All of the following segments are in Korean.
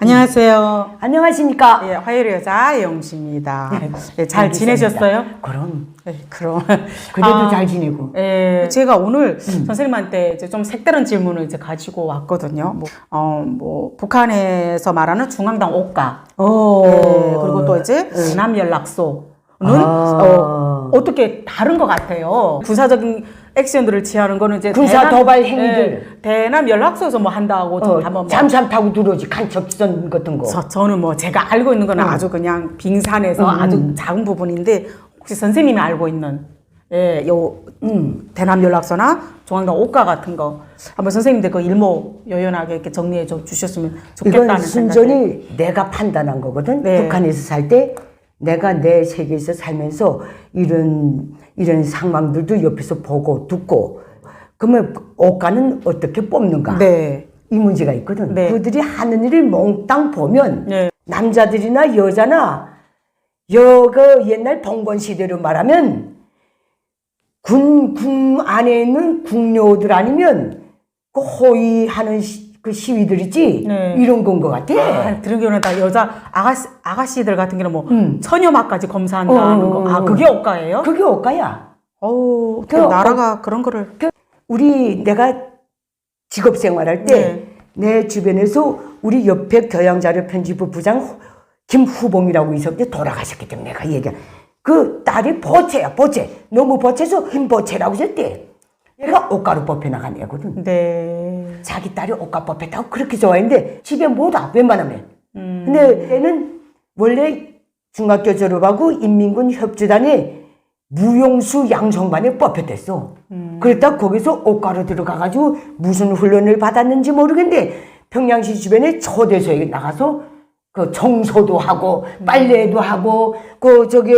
안녕하세요. 안녕하십니까? 예, 화요일 여자 영씨입니다. 예, 잘 알겠습니다. 지내셨어요? 그럼 예, 그럼. 그래도 아, 잘 지내고. 예, 제가 오늘 선생님한테 이제 좀 색다른 질문을 이제 가지고 왔거든요. 뭐, 어, 뭐, 북한에서 말하는 중앙당 옥가. 어. 예, 그리고 또 이제 남연락소는 아. 어, 어떻게 다른 것 같아요. 군사적인 액션들을 취하는 거는 이제 군사 도발 행위들. 예, 대남 연락소에서 뭐 한다고 좀 어, 한번 뭐 잠잠 타고 들어오지 간첩선 같은 거. 저, 저는 뭐 제가 알고 있는 거는 아주 그냥 빙산에서 아주 작은 부분인데 혹시 선생님이 알고 있는 예, 요 음, 대남 연락소나 중앙당 옥가 같은 거 한번 선생님들 그 일모 요연하게 이렇게 정리해 좀 주셨으면 좋겠다는 이건 생각이 순전히 내가 판단한 거거든. 네. 북한에서 살 때 내가 내 세계에서 살면서 이런 이런 상황들도 옆에서 보고 듣고 그러면 옷가는 어떻게 뽑는가? 네. 이 문제가 있거든. 네. 그들이 하는 일을 몽땅 보면 네. 남자들이나 여자나 여그 옛날 봉건 시대로 말하면 군, 군 안에 있는 궁녀들 아니면 그 호위하는 시, 그 시위들 있지 네. 이런 건 것 같아. 아, 들은 경우는 다 여자 아가씨, 아가씨들 같은 경우는 뭐 음. 처녀막까지 검사한다는 어, 거. 아, 어, 어. 그게 옥가예요? 그게 옷가야. 어우, 그 나라가 그런 거를. 우리 내가 직업 생활할 때내 주변에서 우리 옆에 교양자료 편집부 부장 김후봉이라고 있었는데 돌아가셨기 때문에 내가 얘기한 그 딸이 보채야 보채 너무 보채서 김보채라고 했대 얘가 옷가루 뽑혀 나간 애거든 네. 자기 딸이 옷가루 뽑혔다고 그렇게 좋아했는데 집에 못 와 웬만하면 음. 근데 얘는 원래 중학교 졸업하고 인민군 협조단에 무용수 양성반에 뽑혔댔어. 그랬다 거기서 옷가루 들어가가지고 무슨 훈련을 받았는지 모르겠는데 평양시 주변에 초대소에 나가서 그 청소도 하고 빨래도 하고 그 저기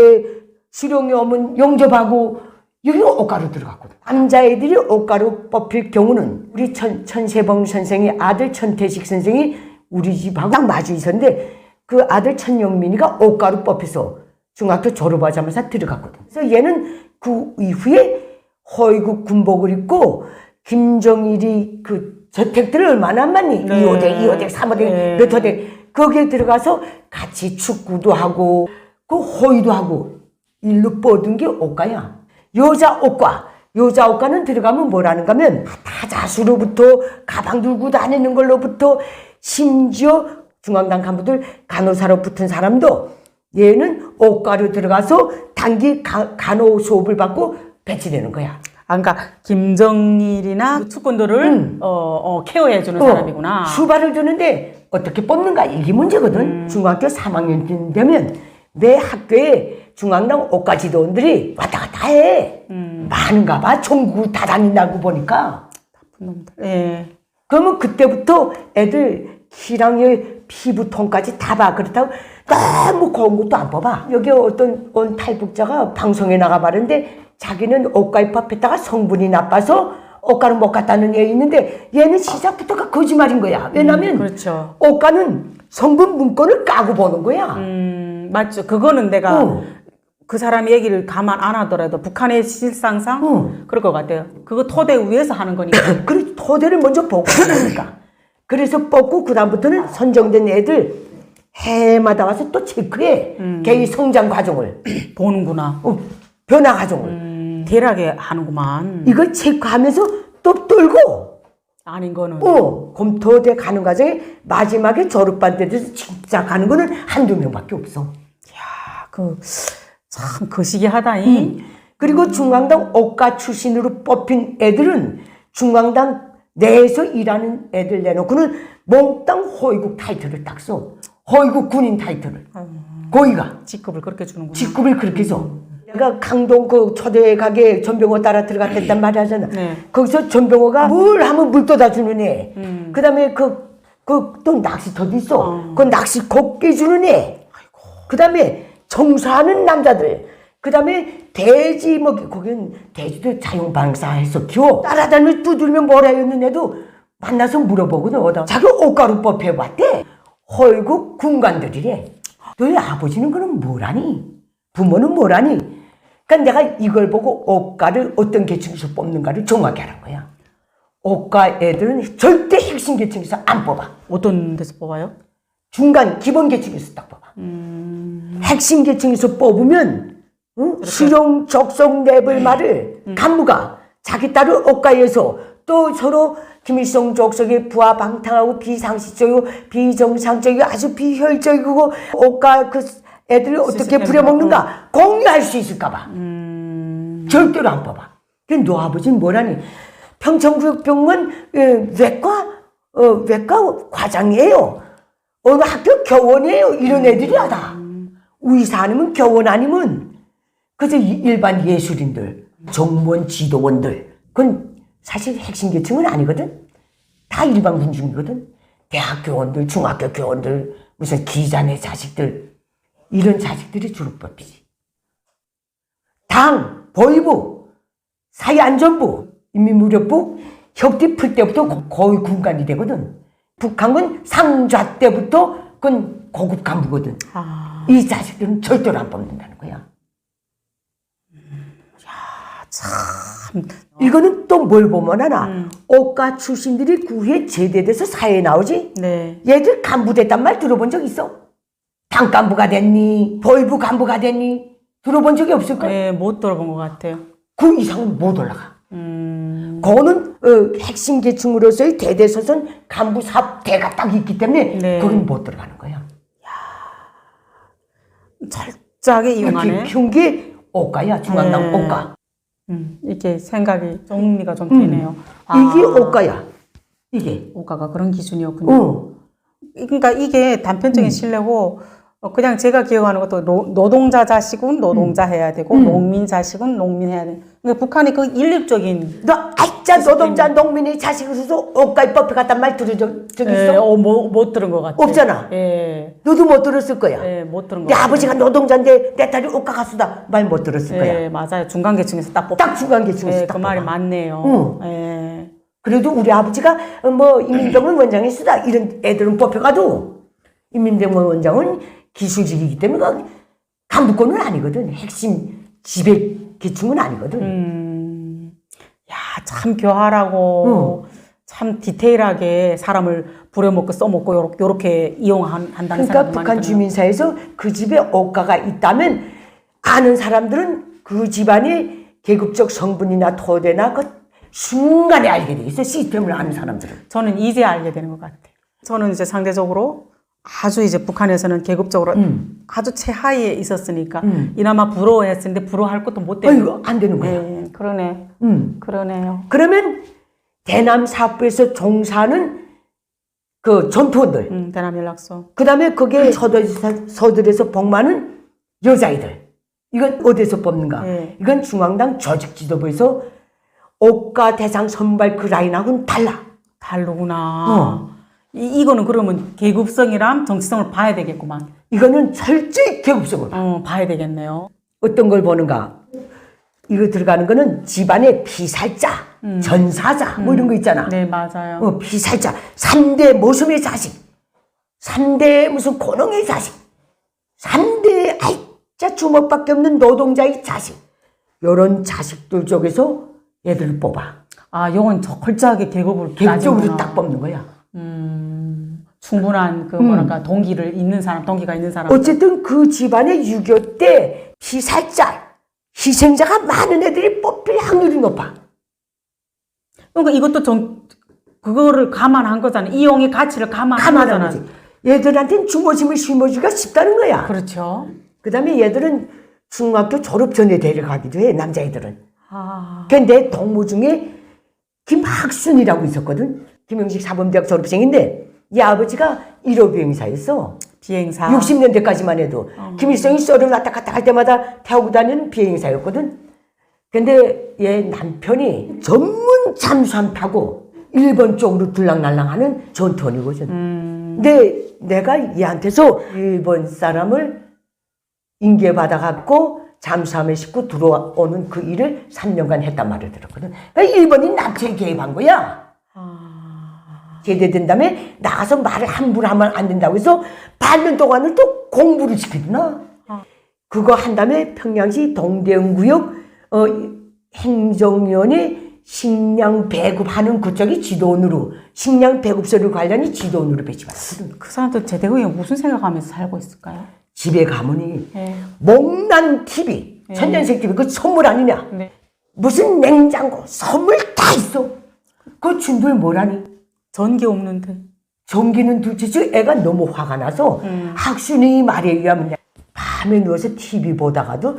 수령이 오면 영접하고 여기 옷가루 들어갔거든. 남자애들이 옷가루 뽑힐 경우는 우리 천, 천세봉 선생의 아들 천태식 선생이 우리 집하고 딱 마주 있었는데 그 아들 천영민이가 옷가루 뽑혀서 중학교 졸업하자마자 들어갔거든. 그래서 얘는 그 이후에 허위국 군복을 입고 김정일이 그 저택들을 얼마나 많이 네. 2호대, 2호대, 3호대, 네. 몇 호대 거기에 들어가서 같이 축구도 하고 그 호위도 하고 일로 뻗은 게 옷가야. 여자 옷가. 여자 옷가는 들어가면 뭐라는가 하면 다자수로부터 가방 들고 다니는 걸로부터 심지어 중앙당 간부들 간호사로 붙은 사람도 얘는 옷가로 들어가서 단기 가- 간호 수업을 받고 배치되는 거야. 아, 그러니까 김정일이나 축군들을 어, 어, 케어해주는 사람이구나. 어, 수발을 주는데 어떻게 뽑는가 이게 문제거든. 중학교 3학년쯤 되면 내 학교에 중앙당 옷가 지도원들이 왔다 갔다 해. 많은가 봐. 전국을 다 다닌다고 보니까. 놈들. 예. 그러면 그때부터 애들 키랑의 피부톤까지 다 봐. 그렇다고 너무 고운 것도 안 뽑아. 여기 어떤 온 탈북자가 방송에 나가 말는데 자기는 옷가에 뽑혔다가 성분이 나빠서 옷가를 못 갔다는 애 있는데 얘는 시작부터가 거짓말인 거야. 왜냐면 그렇죠. 옷가는 성분 문건을 까고 보는 거야. 음, 맞죠. 그거는 내가 어. 그 사람 얘기를 가만 안 하더라도 북한의 실상상 어. 그럴 것 같아요. 그거 토대 위에서 하는 거니까. 그래서 토대를 먼저 보고 하니까. 그래서 뽑고 그 다음부터는 선정된 애들 해마다 와서 또 체크해. 걔의 성장 과정을. 보는구나. 어, 변화 과정을. 음, 대략에 하는구만. 이걸 체크하면서 또 떨고, 아닌 거는. 어, 검토돼 가는 과정에 마지막에 졸업반 때 돼서 진짜 가는 거는 한두 명밖에 없어. 야, 그, 참, 거시기하다니. 그리고 중앙당 옷가 출신으로 뽑힌 애들은 중앙당 내에서 일하는 애들 내놓고는 몽땅 호위국 타이틀을 딱 써. 호위국 군인 타이틀을. 거기가. 직급을 그렇게 주는구나. 직급을 그렇게 써. 내가 강동 그 초대 가게 전병호 따라 들어갔단 말이 하잖아. 네. 거기서 전병호가 물 하면 물 떠다 주는 애. 그 다음에 그, 그 또 낚시터도 있어. 그 낚시 곱게 주는 애. 그 다음에 정사하는 남자들. 그 다음에 돼지 먹이, 거긴 돼지도 자연방사해서 키워. 따라다니면 두들면 뭐라 했는 애도 만나서 물어보거든, 어다. 자기 옷가루 뽑혀 봤대. 헐국 군관들이래. 너희 아버지는 그럼 뭐라니? 부모는 뭐라니? 그러니까 내가 이걸 보고 옷가를 어떤 계층에서 뽑는가를 정확히 하는 거야. 오까 애들은 절대 핵심 계층에서 안 뽑아. 어떤 데서 뽑아요? 중간 기본 계층에서 딱 뽑아. 핵심 계층에서 뽑으면 응? 수용 적성 랩을 말을 간부가 자기 딸을 억가에서 또 서로 김일성 족속의 부하 방탕하고 비상식적이고 비정상적이고 아주 비효율적이고 억가 그 애들을 어떻게. 부려먹는가 공유할 수 있을까봐 절대로 안 뽑아. 근데 너 아버지는 뭐라니 평천구역병원 어, 외과 어, 외과 과장이에요. 어느 학교 교원이에요. 이런 애들이야 다. 의사 아니면 교원 아니면 그저 이- 일반 예술인들, 정무원 지도원들. 그건 사실 핵심 계층은 아니거든. 다 일반 군중이거든. 대학 교원들, 중학교 교원들, 무슨 기자네 자식들 이런 자식들이 주로 뽑히지. 당, 보위부, 사회안전부, 인민무력부, 혁띠 풀 때부터 거- 거의 군관이 되거든. 북한군 상좌 때부터 그건 고급 간부거든. 아, 이 자식들은 절대로 안 뽑는다는 거야. 참. 이거는 또 뭘 보면 하나. 오가 출신들이 구에 제대돼서 사회에 나오지? 네. 얘들 간부 됐단 말 들어본 적 있어? 당 간부가 됐니? 보위부 간부가 됐니? 들어본 적이 없을 거야. 네, 못 들어본 것 같아요. 그 이상은 못 올라가. 음, 그거는 어, 핵심 계층으로서의 대대소선 간부 사대가 딱 있기 때문에 네. 거긴 못 들어가는 거야. 철저하게 이용하네. 게 오가야 중앙당 네. 오가. 음, 이게 생각이 정리가 좀 되네요. 아, 음. 이게 오가야. 이게. 오가가 그런 기준이었군요. 어. 그러니까 이게 단편적인 신뢰고 어, 그냥 제가 기억하는 것도 노, 노동자 자식은 노동자 해야 되고 농민 자식은 농민 해야 돼. 그러니까 북한이 그 일립적인 너 아짜 노동자 농민의 자식으로서 오가에 뽑혀 갔단 말 들은 적, 적 예, 있어? 어, 못, 못 들은 것 같아요. 없잖아. 예, 너도 못 들었을 거야. 예, 못 들은 것내 같아요. 아버지가 노동자인데 내 딸이 오가 가수다 말 못 들었을 거야. 예, 맞아요. 중간 계층에서 딱 뽑. 딱 중간 계층에서 예, 딱 그 말이 뽑아. 맞네요. 응. 예. 그래도 우리 아버지가 어, 뭐 인민병원 원장이 쓰다 이런 애들은 뽑혀가도 인민병원 원장은 기술직이기 때문에 그 간부권은 아니거든. 핵심 지배 계층은 아니거든. 음, 야, 참 교활하고 참 디테일하게 사람을 부려먹고 써먹고 요렇게, 요렇게 이용한다는 그러니까 북한 드네요. 주민사회에서 그 집에 억가가 있다면 아는 사람들은 그 집안의 계급적 성분이나 토대나 그 순간에 알게 돼 있어 시스템을 아는 사람들은. 저는 이제 알게 되는 것 같아요. 저는 이제 상대적으로 아주 이제 북한에서는 계급적으로 음. 아주 최하위에 있었으니까 이나마 부러워했었는데 부러워할 것도 못 되는 어이구 안 되는 거야. 예, 그러네. 음. 그러네요. 그러면 대남 사업부에서 종사하는 그 전투원들 음, 대남 연락소. 그 다음에 거기에 서들, 서들에서 복무하는 여자애들. 이건 어디서 뽑는가? 네. 이건 중앙당 조직 지도부에서 옷가 대상 선발 그 라인하고는 달라. 다르구나. 어. 이, 이거는 그러면 계급성이랑 정치성을 봐야 되겠구만. 이거는 철저히 계급성을 봐. 어, 봐야 되겠네요. 어떤 걸 보는가? 이거 들어가는 거는 집안의 피살자, 전사자, 뭐 이런 거 있잖아. 네, 맞아요. 어, 피살자, 삼대 모섬의 자식, 삼대 무슨 고농의 자식, 삼대 아이짜 주먹밖에 없는 노동자의 자식, 요런 자식들 쪽에서 얘들을 뽑아. 아, 요건 철저하게 계급을 계급적으로 따지구나. 딱 뽑는 거야. 음, 충분한 그 뭐랄까 동기를 있는 사람, 동기가 있는 사람. 어쨌든 그 집안의 6.25때 피살자, 희생자가 많은 애들이 뽑힐 확률이 높아. 그러니까 이것도 정 그거를 감안한 거잖아요. 이용의 가치를 감안한 가만한. 거지. 얘들한테는 주모심을 심어주기가 쉽다는 거야. 그렇죠. 그 다음에 얘들은 중학교 졸업 전에 데려가기도 해, 남자애들은. 아, 근데 동무 중에 김학순이라고 있었거든. 김영식 사범대학 졸업생인데 이 아버지가 1호 비행사였어. 비행사. 60년대까지만 해도 김일성이 썰을 왔다 갔다 할 때마다 태우고 다니는 비행사였거든. 근데 얘 남편이 전문 잠수함 타고 일본 쪽으로 들락날락하는 전투원이거든. 근데 내가 얘한테서 일본 사람을 인계받아갖고 잠수함에 싣고 들어오는 그 일을 3년간 했단 말을 들었거든. 그러니까 일본이 납치에 개입한 거야. 제대된 다음에 나가서 말을 함부로 하면 안 된다고 해서 반년 동안을 또 공부를 시키더나. 그거 한 다음에 평양시 동대문구역 어, 행정위원회 식량 배급하는 그쪽이 지도원으로 식량 배급소를 관련이 지도원으로 배치받았거든. 그 사람들 제대로 무슨 생각하면서 살고 있을까요? 집에 가면이 네. 목난 TV, 천년색 TV 그 선물 아니냐? 네. 무슨 냉장고 선물 다 있어. 그 준들 뭐라니? 전기 없는데. 전기는 둘째째 애가 너무 화가 나서 학순이 말에 의하면 밤에 누워서 TV 보다가도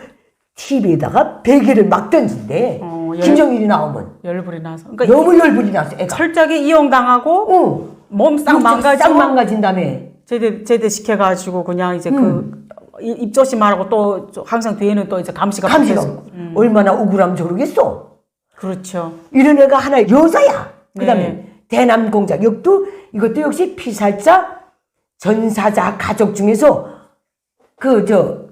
TV에다가 베개를 막 던진대. 어, 열- 김정일이 나오면 열불이 나서. 그러니까 너무 열불이 나서 애가. 철저하게 이용당하고 어. 몸 싹 싹 망가지고 망가진 다음에 제대 제대 시켜가지고 그냥 이제 그 이- 입조심하라고 또 항상 뒤에는 또 이제 감시가 감시가 붙어있고. 얼마나 억울하면 저러겠어. 그렇죠. 이런 애가 하나 여자야. 그 다음에 네. 대남 공작 이것도 이것도 역시 피살자 전사자 가족 중에서 그 저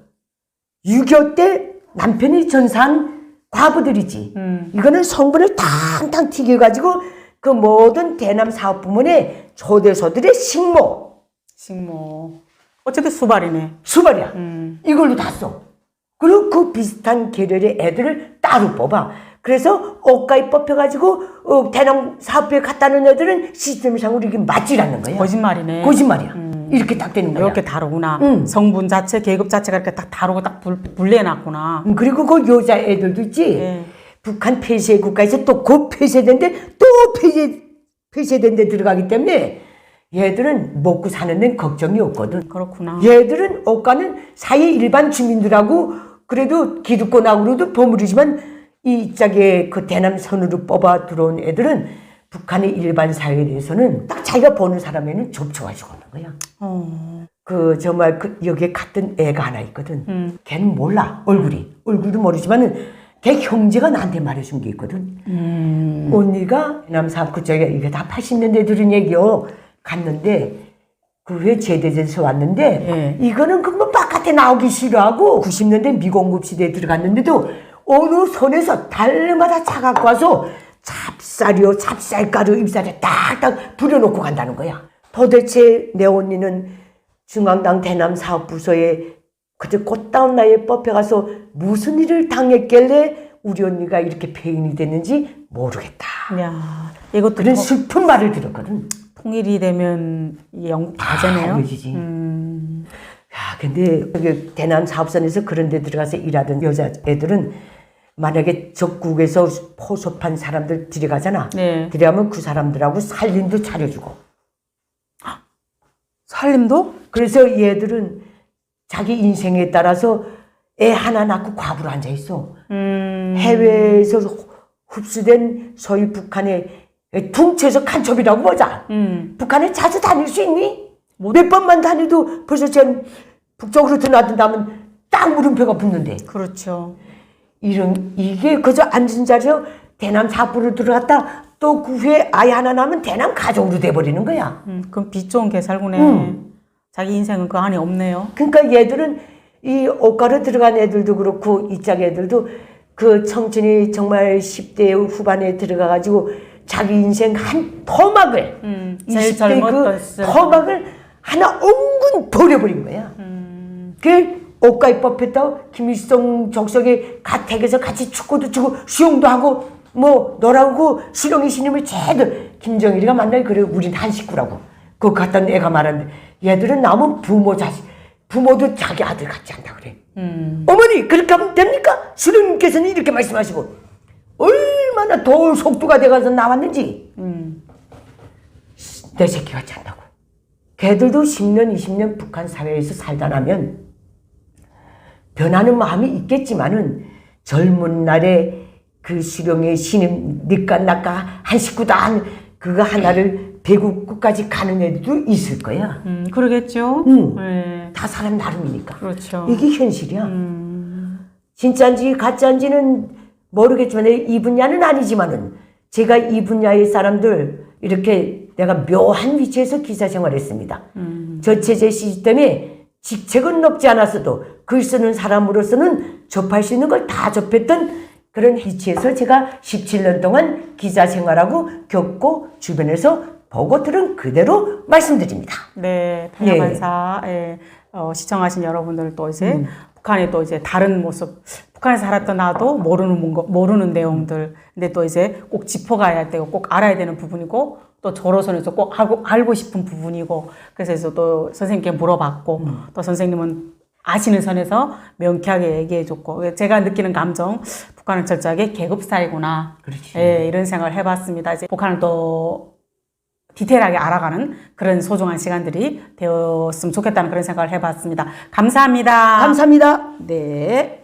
6.25 때 남편이 전사한 과부들이지. 음. 이거는 성분을 탕탕 튀겨가지고 그 모든 대남 사업 부문의 초대소들의 식모 식모. 어쨌든 수발이네. 수발이야. 음. 이걸로 다 써. 그리고 그 비슷한 계열의 애들을 따로 뽑아. 그래서 옷가에 뽑혀가지고 어, 대남 사업부에 갔다는 애들은 시스템상으로 이게 않는 거야. 거짓말이네. 거짓말이야. 이렇게 딱 되는 거야. 이렇게 다르구나. 음. 성분 자체, 계급 자체가 이렇게 딱 다르고 딱 불, 분리해놨구나. 음, 그리고 그 여자 애들도 있지. 예. 북한 폐쇄 국가에서 또 곧 폐쇄된데 또 폐쇄 폐쇄된 데 들어가기 때문에 얘들은 먹고 사는 데는 걱정이 없거든. 그렇구나. 얘들은 옷가는 사회 일반 주민들하고 그래도 기득권하고도 버무리지만 이 짝에 그 대남 선으로 뽑아 들어온 애들은 북한의 일반 사회에 대해서는 딱 자기가 보는 사람에는 접촉하지고 있는 거야. 어. 그 정말 그 여기에 갔던 애가 하나 있거든. 음. 걔는 몰라 얼굴이 얼굴도 모르지만은 걔 형제가 나한테 말해준 게 있거든. 음. 언니가 남사 그쪽에 이게 다 80년대 들은 얘기요. 갔는데 그 후에 제대제에서 왔는데 예. 이거는 그뭐 바깥에 나오기 싫어하고 90년대 미공급 시대에 들어갔는데도 어느 선에서 달마다 차 갖고 와서 찹쌀이요 찹쌀가루 잎살에 딱딱 부려놓고 간다는 거야. 도대체 내 언니는 중앙당 대남 사업부서에 그저 꽃다운 나이에 뽑혀가서 무슨 일을 당했길래 우리 언니가 이렇게 폐인이 됐는지 모르겠다. 야, 이것도 그런 통- 슬픈 말을 들었거든. 통일이 되면 이 영국 가재네요. 알려지지. 음. 야, 근데 여기 대남 사업선에서 그런 데 들어가서 일하던 여자애들은 만약에 적국에서 포섭한 사람들 들어가잖아. 네. 들어가면 그 사람들하고 살림도 차려주고. 살림도? 그래서 얘들은 자기 인생에 따라서 애 하나 낳고 과부로 앉아 있어. 음. 해외에서 흡수된 소위 북한의 퉁쳐서 간첩이라고 보자. 음. 북한에 자주 다닐 수 있니? 몇 번만 다녀도 벌써 전 북쪽으로 들어나든다면 딱 물음표가 붙는데 그렇죠. 이런 이게 그저 앉은 자리에 대남 사부로 들어갔다 또 그 후에 아이 하나 낳으면 대남 가족으로 돼버리는 거야. 음, 그럼 빛 좋은 개살구네. 음. 자기 인생은 그 안에 없네요. 그러니까 얘들은 이 옷가루 들어간 애들도 그렇고 이짝 애들도 그 청춘이 정말 10대 후반에 들어가가지고 자기 인생 한 토막을 음, 제일 20대 젊었던 그 시절. 토막을 하나 엉근 버려버린 거야. 음. 그 뽑혔다고 김일성 족속의 가택에서 같이 축구도 치고 수영도 하고 뭐 너라고 수령의 신임을 제대로 김정일이가 만날 그래 우린 한 식구라고 그거 갖다 애가 말하는데 얘들은 남은 부모 자식 부모도 자기 아들 같지 않다 그래 음. 어머니 그렇게 하면 됩니까? 수령님께서는 이렇게 말씀하시고 얼마나 더울 속도가 돼가서 나왔는지 음. 내 새끼 같지 않다고. 걔들도 10년, 20년 북한 사회에서 살다 나면 변하는 마음이 있겠지만은 젊은 날에 그 수령의 신임 니까 나까 한 식구다 한 그거 하나를 배국 끝까지 가는 애들도 있을 거야. 음, 그러겠죠. 음. 네. 다 사람 나름이니까. 그렇죠. 이게 현실이야. 음. 진짜인지 가짜인지는 모르겠지만 이 분야는 아니지만은 제가 이 분야의 사람들 이렇게 내가 묘한 위치에서 기사 생활했습니다. 저체제 시스템에 직책은 높지 않았어도 글 쓰는 사람으로서는 접할 수 있는 걸 다 접했던 그런 위치에서 제가 17년 동안 기자 생활하고 겪고 주변에서 보고 들은 그대로 말씀드립니다. 네, 평양한사 예, 어, 시청하신 여러분들 또 이제 음. 북한 북한의 또 이제 다른 모습, 북한에 살았던 나도 모르는 뭔가, 모르는 내용들, 근데 또 이제 꼭 짚어가야 되고 꼭 알아야 되는 부분이고 또 저로서는 꼭 알고, 알고 싶은 부분이고 그래서 또 선생님께 물어봤고 또 선생님은 아시는 선에서 명쾌하게 얘기해줬고 제가 느끼는 감정 북한은 철저하게 계급 그렇지. 예, 이런 생각을 해봤습니다. 이제 북한을 또 디테일하게 알아가는 그런 소중한 시간들이 되었으면 좋겠다는 그런 생각을 해봤습니다. 감사합니다. 감사합니다. 네.